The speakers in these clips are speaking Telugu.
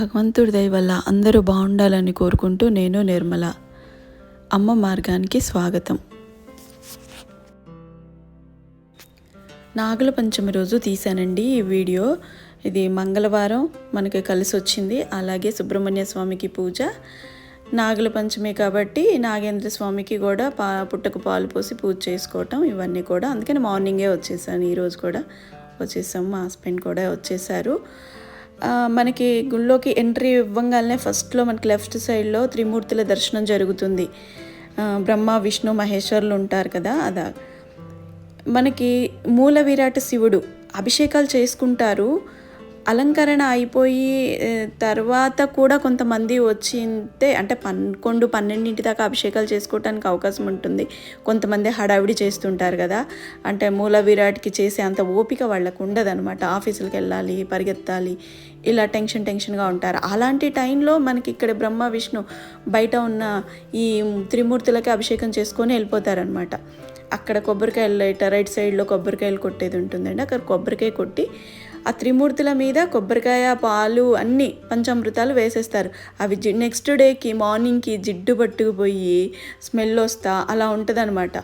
భగవంతుడి దయ వల్ల అందరూ బాగుండాలని కోరుకుంటూ నేను నిర్మల. అమ్మ మార్గానికి స్వాగతం. నాగుల పంచమి రోజు తీశానండి ఈ వీడియో. ఇది మంగళవారం మనకి కలిసి వచ్చింది. అలాగే సుబ్రహ్మణ్య స్వామికి పూజ. నాగుల పంచమి కాబట్టి నాగేంద్ర స్వామికి కూడా పా పుట్టకు పాలు పోసి పూజ చేసుకోవటం ఇవన్నీ కూడా. అందుకని మార్నింగే వచ్చేసాను. ఈరోజు కూడా వచ్చేసాము. మా హస్బెండ్ కూడా వచ్చేసారు. మనకి గుళ్ళోకి ఎంట్రీ ఇవ్వగానే ఫస్ట్లో మనకి లెఫ్ట్ సైడ్లో త్రిమూర్తుల దర్శనం జరుగుతుంది. బ్రహ్మ విష్ణు మహేశ్వరులు ఉంటారు కదా అదా. మనకి మూల విరాట శివుడు అభిషేకాలు చేసుకుంటారు. అలంకరణ అయిపోయి తర్వాత కూడా కొంతమంది వచ్చింటే అంటే పదకొండు పన్నెండింటి దాకా అభిషేకాలు చేసుకోవటానికి అవకాశం ఉంటుంది. కొంతమంది హడావిడి చేస్తుంటారు కదా. అంటే మూల విరాట్కి చేసే అంత ఓపిక వాళ్ళకు ఉండదనమాట ఆఫీసులకు వెళ్ళాలి పరిగెత్తాలి ఇలా టెన్షన్ టెన్షన్గా ఉంటారు. అలాంటి టైంలో మనకి ఇక్కడ బ్రహ్మ విష్ణు బయట ఉన్న ఈ త్రిమూర్తులకి అభిషేకం చేసుకొని వెళ్ళిపోతారనమాట అక్కడ కొబ్బరికాయలు రైట్ సైడ్లో కొబ్బరికాయలు కొట్టేది ఉంటుందండి. అక్కడ కొబ్బరికాయ కొట్టి ఆ త్రిమూర్తుల మీద కొబ్బరికాయ పాలు అన్నీ పంచామృతాలు వేసేస్తారు. అవి జి నెక్స్ట్ డేకి మార్నింగ్కి జిడ్డు పట్టుకుపోయి స్మెల్ వస్తా అలా ఉంటుందన్నమాట.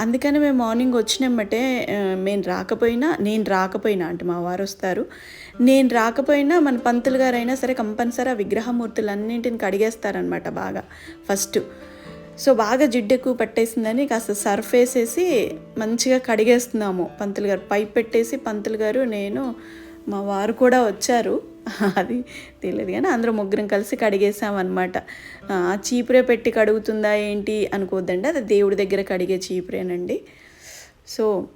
అందుకని మేము మార్నింగ్ వచ్చినమ్మటే మేము రాకపోయినా నేను రాకపోయినా అంటే మా వారు వస్తారు. నేను రాకపోయినా మన పంతులు గారైనా సరే కంపల్సరీ ఆ విగ్రహమూర్తులన్నింటిని కడిగేస్తారనమాట బాగా. ఫస్ట్ సో బాగా జిడ్డు ఎక్కువ పట్టేసిందని కాస్త సర్ఫ్ వేసేసి మంచిగా కడిగేస్తున్నాము పంతులు గారు. పైప్ పెట్టేసి పంతులు గారు నేను మా వారు కూడా వచ్చారు. అది తెలియదు కానీ అందరూ ముగ్గురం కలిసి కడిగేసామన్నమాట ఆ చీపురే పెట్టి కడుగుతుందా ఏంటి అనుకోవద్దండి అది దేవుడి దగ్గర కడిగే చీపురేనండి. సో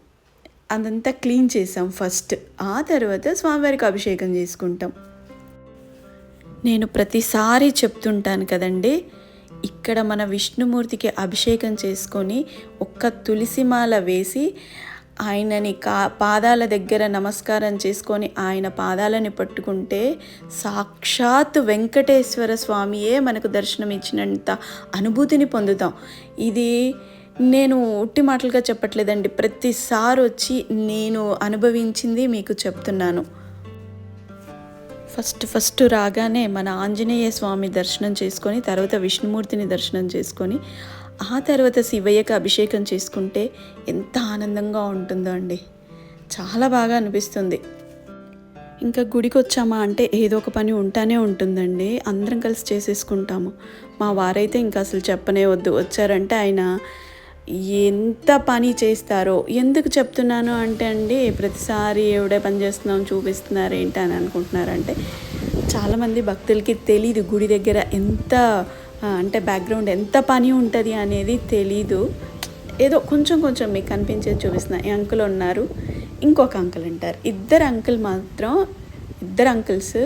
అదంతా క్లీన్ చేసాం ఫస్ట్. ఆ తర్వాత స్వామివారికి అభిషేకం చేసుకుంటాం. నేను ప్రతిసారి చెప్తుంటాను కదండి ఇక్కడ మన విష్ణుమూర్తికి అభిషేకం చేసుకొని ఒక్క తులసిమాల వేసి ఆయనని కా పాదాల దగ్గర నమస్కారం చేసుకొని ఆయన పాదాలని పట్టుకుంటే సాక్షాత్ వెంకటేశ్వర స్వామియే మనకు దర్శనం ఇచ్చినంత అనుభూతిని పొందుతాం. ఇది నేను ఉట్టి మాటలుగా చెప్పట్లేదండి. ప్రతిసారి వచ్చి నేను అనుభవించింది మీకు చెప్తున్నాను. ఫస్ట్ ఫస్ట్ రాగానే మన ఆంజనేయ స్వామి దర్శనం చేసుకొని తర్వాత విష్ణుమూర్తిని దర్శనం చేసుకొని ఆ తర్వాత శివయ్యకి అభిషేకం చేసుకుంటే ఎంత ఆనందంగా ఉంటుందో అండి. చాలా బాగా అనిపిస్తుంది. ఇంకా గుడికి వచ్చామా అంటే ఏదో ఒక పని ఉంటానే ఉంటుందండి. అందరం కలిసి చేసేసుకుంటాము. మా వారైతే ఇంకా అసలు చెప్పనే వద్దు. వచ్చారంటే ఆయన ఎంత పని చేస్తారో ఎందుకు చెప్తున్నాను అంటే అండి ప్రతిసారి ఎవడే పని చేస్తున్నాం చూపిస్తున్నారు ఏంటి అని అనుకుంటున్నారంటే చాలామంది భక్తులకి తెలీదు గుడి దగ్గర ఎంత అంటే బ్యాక్గ్రౌండ్ ఎంత పని ఉంటుంది అనేది తెలీదు. ఏదో కొంచెం కొంచెం మీకు కనిపించేది చూపిస్తున్నా. ఈ అంకుల్ ఉన్నారు ఇంకొక అంకుల్ ఉంటారు. ఇద్దరు అంకుల్ మాత్రం ఇద్దరు అంకుల్స్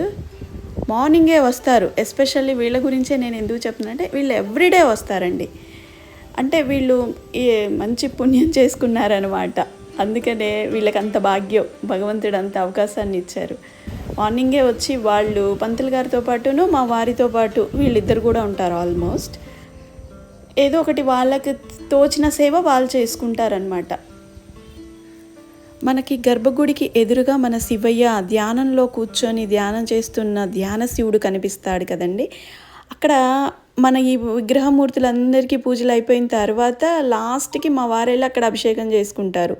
మార్నింగే వస్తారు. ఎస్పెషల్లీ వీళ్ళ గురించే నేను ఎందుకు చెప్తున్నా అంటే వీళ్ళు ఎవ్రీడే వస్తారండి. అంటే వీళ్ళు ఏ మంచి పుణ్యం చేసుకున్నారనమాట అందుకనే వీళ్ళకి అంత భాగ్యం భగవంతుడు అంత అవకాశాన్ని ఇచ్చారు. మార్నింగే వచ్చి వాళ్ళు పంతులు గారితో పాటును మా వారితో పాటు వీళ్ళిద్దరు కూడా ఉంటారు ఆల్మోస్ట్. ఏదో ఒకటి వాళ్ళకి తోచిన సేవ వాళ్ళు చేసుకుంటారనమాట మనకి గర్భగుడికి ఎదురుగా మన శివయ్య ధ్యానంలో కూర్చొని ధ్యానం చేస్తున్న ధ్యాన శివుడు కనిపిస్తాడు కదండి. అక్కడ మన ఈ విగ్రహమూర్తులందరికీ పూజలు అయిపోయిన తర్వాత లాస్ట్కి మా వారెళ్ళి అక్కడ అభిషేకం చేసుకుంటారు.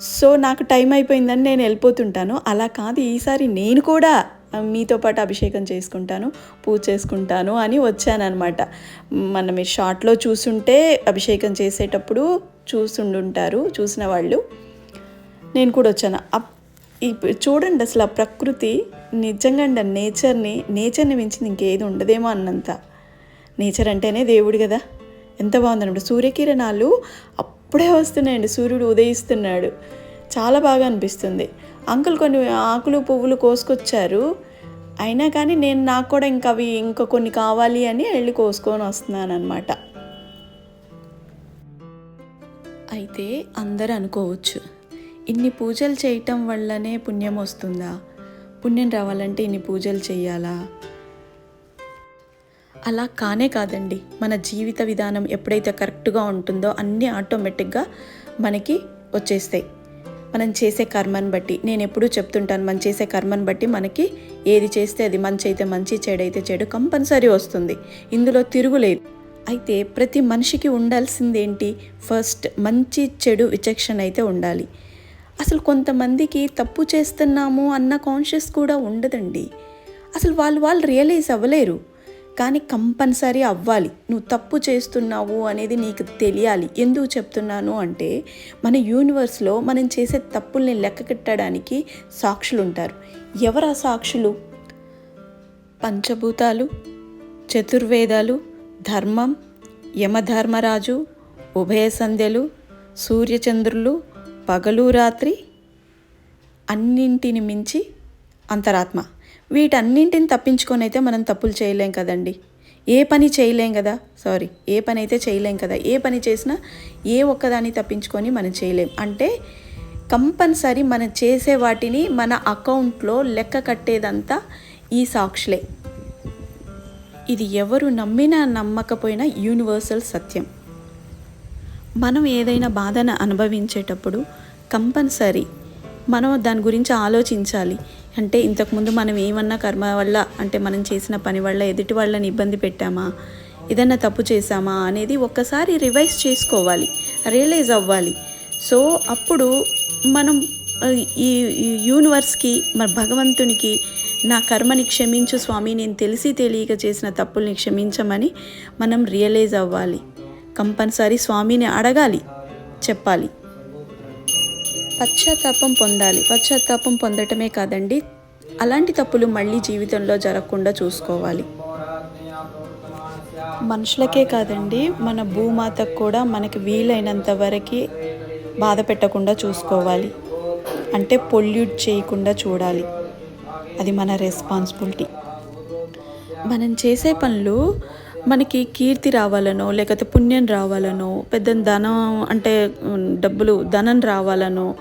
సో నాకు టైం అయిపోయిందని నేను వెళ్ళిపోతుంటాను. అలా కాదు ఈసారి నేను కూడా మీతో పాటు అభిషేకం చేసుకుంటాను పూజ చేసుకుంటాను అని వచ్చానమాట మన మీరు షార్ట్లో చూసుంటే అభిషేకం చేసేటప్పుడు చూసుండుంటారు చూసిన వాళ్ళు. నేను కూడా వచ్చాను. అప్- చూడండి అసలు ఆ ప్రకృతి నిజంగా అండి నేచర్ని నేచర్ని మించింది ఇంకేది ఉండదేమో అన్నంత. నేచర్ అంటేనే దేవుడు కదా. ఎంత బాగుందన్నమాట. సూర్యకిరణాలు అప్పుడే వస్తున్నాయండి. సూర్యుడు ఉదయిస్తున్నాడు. చాలా బాగా అనిపిస్తుంది. అంకుల్ కొన్ని ఆకులు పువ్వులు కోసుకొచ్చారు. అయినా కానీ నేను నాకు కూడా ఇంకా అవి ఇంకా కొన్ని కావాలి అని వెళ్ళి కోసుకొని వస్తున్నాను అనమాట అయితే అందరూ అనుకోవచ్చు ఇన్ని పూజలు చేయటం వల్లనే పుణ్యం వస్తుందా? పుణ్యం రావాలంటే ఇన్ని పూజలు చేయాలా? అలా కానే కాదండి. మన జీవిత విధానం ఎప్పుడైతే కరెక్ట్గా ఉంటుందో అన్నీ ఆటోమేటిక్గా మనకి వచ్చేస్తాయి. మనం చేసే కర్మని బట్టి నేను ఎప్పుడూ చెప్తుంటాను మనం చేసే కర్మను బట్టి మనకి ఏది చేస్తే అది మంచి అయితే మంచి చెడు అయితే చెడు కంపల్సరీ వస్తుంది. ఇందులో తిరుగులేదు అయితే ప్రతి మనిషికి ఉండాల్సిందేంటి? ఫస్ట్ మంచి చెడు విచక్షణ అయితే ఉండాలి. అసలు కొంతమందికి తప్పు చేస్తున్నాము అన్న కాన్షియస్ కూడా ఉండదండి. అసలు వాళ్ళు వాళ్ళు రియలైజ్ అవ్వలేరు. కానీ కంపల్సరీ అవ్వాలి. నువ్వు తప్పు చేస్తున్నావు అనేది నీకు తెలియాలి. ఎందుకు చెప్తున్నాను అంటే మన యూనివర్స్లో మనం చేసే తప్పుల్ని లెక్కకెట్టడానికి సాక్షులు ఉంటారు ఎవరు ఆ సాక్షులు? పంచభూతాలు చతుర్వేదాలు ధర్మం యమధర్మరాజు ఉభయ సంధ్యలు సూర్యచంద్రులు పగలు రాత్రి అన్నింటిని మించి అంతరాత్మ. వీటన్నింటిని తప్పించుకొని అయితే మనం తప్పులు చేయలేం కదండి. ఏ పని చేయలేం కదా? సారీ ఏ పని అయితే చేయలేం కదా? ఏ పని చేసినా ఏ ఒక్కదాన్ని తప్పించుకొని మనం చేయలేం. అంటే కంపల్సరీ మనం చేసే వాటిని మన అకౌంట్లో లెక్క కట్టేదంతా ఈ సాక్షులే. ఇది ఎవరు నమ్మినా నమ్మకపోయినా యూనివర్సల్ సత్యం. మనం ఏదైనా బాధను అనుభవించేటప్పుడు కంపల్సరీ మనం దాని గురించి ఆలోచించాలి. అంటే ఇంతకుముందు మనం ఏమన్నా కర్మ వల్ల అంటే మనం చేసిన పని వల్ల ఎదుటి వాళ్ళని ఇబ్బంది పెట్టామా? ఏదన్నా తప్పు చేశామా? అనేది ఒక్కసారి రివైజ్ చేసుకోవాలి రియలైజ్ అవ్వాలి. సో అప్పుడు మనం ఈ ఈ యూనివర్స్కి మన భగవంతునికి నా కర్మని క్షమించు స్వామి నేను తెలిసి తెలియక చేసిన తప్పుల్ని క్షమించమని మనం రియలైజ్ అవ్వాలి. కంపల్సరీ స్వామిని అడగాలి చెప్పాలి. పశ్చాత్తాపం పొందాలి. పశ్చాత్తాపం పొందటమే కాదండి అలాంటి తప్పులు మళ్ళీ జీవితంలో జరగకుండా చూసుకోవాలి. మనుషులకే కాదండి మన భూమాతకు కూడా మనకి వీలైనంత వరకు బాధ పెట్టకుండా చూసుకోవాలి. అంటే పొల్యూట్ చేయకుండా చూడాలి. అది మన రెస్పాన్సిబిలిటీ. మనం చేసే పనులు మనకి కీర్తి రావాలనో లేకపోతే పుణ్యం రావాలనో పెద్ద ధనం అంటే డబ్బులు ధనం రావాలనో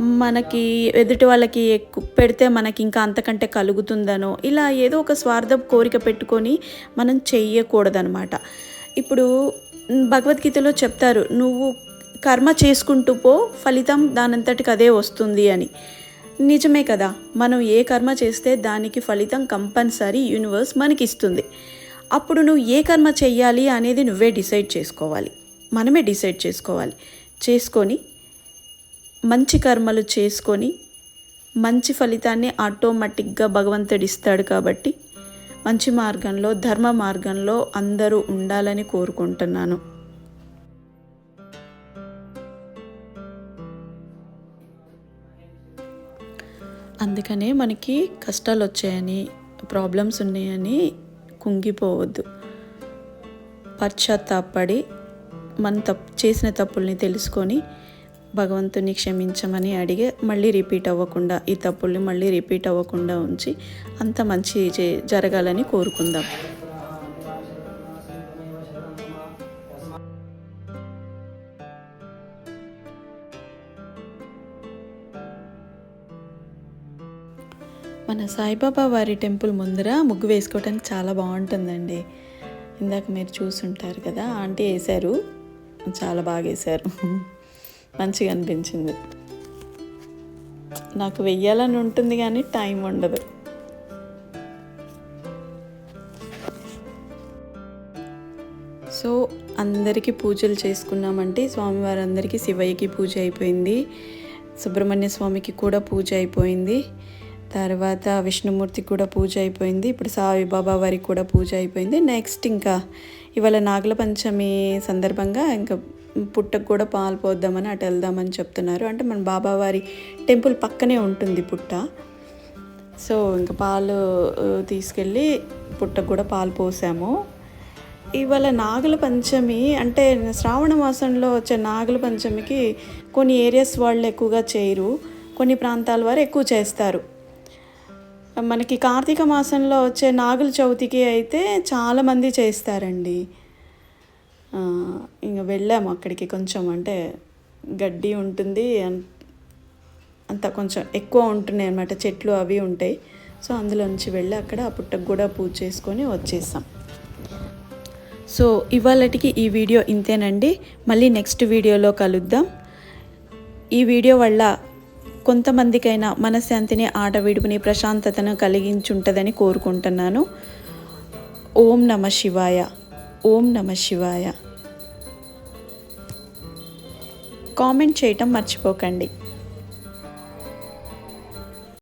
మనకి ఎదుటి వాళ్ళకి ఎక్కువ పెడితే మనకి ఇంకా అంతకంటే కలుగుతుందనో ఇలా ఏదో ఒక స్వార్థం కోరిక పెట్టుకొని మనం చెయ్యకూడదనమాట. ఇప్పుడు భగవద్గీతలో చెప్తారు నువ్వు కర్మ చేసుకుంటూ పో ఫలితం దానంతటికి అదే వస్తుంది అని. నిజమే కదా మనం ఏ కర్మ చేస్తే దానికి ఫలితం కంపల్సరీ యూనివర్స్ మనకి ఇస్తుంది అప్పుడు నువ్వు ఏ కర్మ చెయ్యాలి అనేది నువ్వే డిసైడ్ చేసుకోవాలి. మనమే డిసైడ్ చేసుకోవాలి. చేసుకొని మంచి కర్మలు చేసుకొని మంచి ఫలితాన్ని ఆటోమేటిక్గా భగవంతుడు ఇస్తాడు కాబట్టి మంచి మార్గంలో ధర్మ మార్గంలో అందరూ ఉండాలని కోరుకుంటున్నాను. అందుకనే మనకి కష్టాలు వచ్చాయని ప్రాబ్లమ్స్ ఉన్నాయని కుంగిపోవద్దు. పశ్చాత్తాపడి మన తప్పు చేసిన తప్పుల్ని తెలుసుకొని భగవంతుని క్షమించమని అడిగే మళ్ళీ రిపీట్ అవ్వకుండా ఈ తప్పుల్ని మళ్ళీ రిపీట్ అవ్వకుండా ఉంచి అంత మంచి జరగాలని కోరుకుందాం. మన సాయిబాబా వారి టెంపుల్ ముందర ముగ్గు వేసుకోవడానికి చాలా బాగుంటుందండి. ఇందాక మీరు చూసుంటారు కదా ఆంటీ వేశారు. చాలా బాగా వేశారు. మంచిగా అనిపించింది. నాకు వెయ్యాలని ఉంటుంది కానీ టైం ఉండదు. సో అందరికీ పూజలు చేసుకున్నామంటే స్వామివారి అందరికీ శివయ్యకి పూజ అయిపోయింది. సుబ్రహ్మణ్య స్వామికి కూడా పూజ అయిపోయింది. తర్వాత విష్ణుమూర్తి కూడా పూజ అయిపోయింది. ఇప్పుడు సాయిబాబా వారికి కూడా పూజ అయిపోయింది. నెక్స్ట్ ఇంకా ఇవాళ నాగుల పంచమి సందర్భంగా ఇంకా పుట్టకు కూడా పాలు పోద్దామని అటు వెళ్దామని చెప్తున్నారు. అంటే మన బాబావారి టెంపుల్ పక్కనే ఉంటుంది పుట్ట. సో ఇంకా పాలు తీసుకెళ్ళి పుట్టకు కూడా పాలు పోసాము. ఇవాళ నాగుల పంచమి అంటే శ్రావణ మాసంలో వచ్చే నాగుల పంచమికి కొన్ని ఏరియాస్ వాళ్ళు ఎక్కువగా చేయరు. కొన్ని ప్రాంతాల వారు ఎక్కువ చేస్తారు. మనకి కార్తీక మాసంలో వచ్చే నాగుల చవితికి అయితే చాలామంది చేస్తారండి. ఇంకా వెళ్ళాము అక్కడికి కొంచెం అంటే గడ్డి ఉంటుంది అన్- అంత కొంచెం ఎక్కువ ఉంటున్నాయి అన్నమాట చెట్లు అవి ఉంటాయి. సో అందులోంచి వెళ్ళి అక్కడ ఆ పుట్టకు కూడా పూజ చేసుకొని వచ్చేసాం. సో ఇవాళటికి ఈ వీడియో ఇంతేనండి. మళ్ళీ నెక్స్ట్ వీడియోలో కలుద్దాం. ఈ వీడియో వల్ల కొంతమందికైనా మనశ్శాంతిని ఆట విడుపుని ప్రశాంతతను కలిగించుంటుందని కోరుకుంటున్నాను. ఓం నమ శివాయ. ఓం నమ శివాయ. కామెంట్ చేయటం మర్చిపోకండి.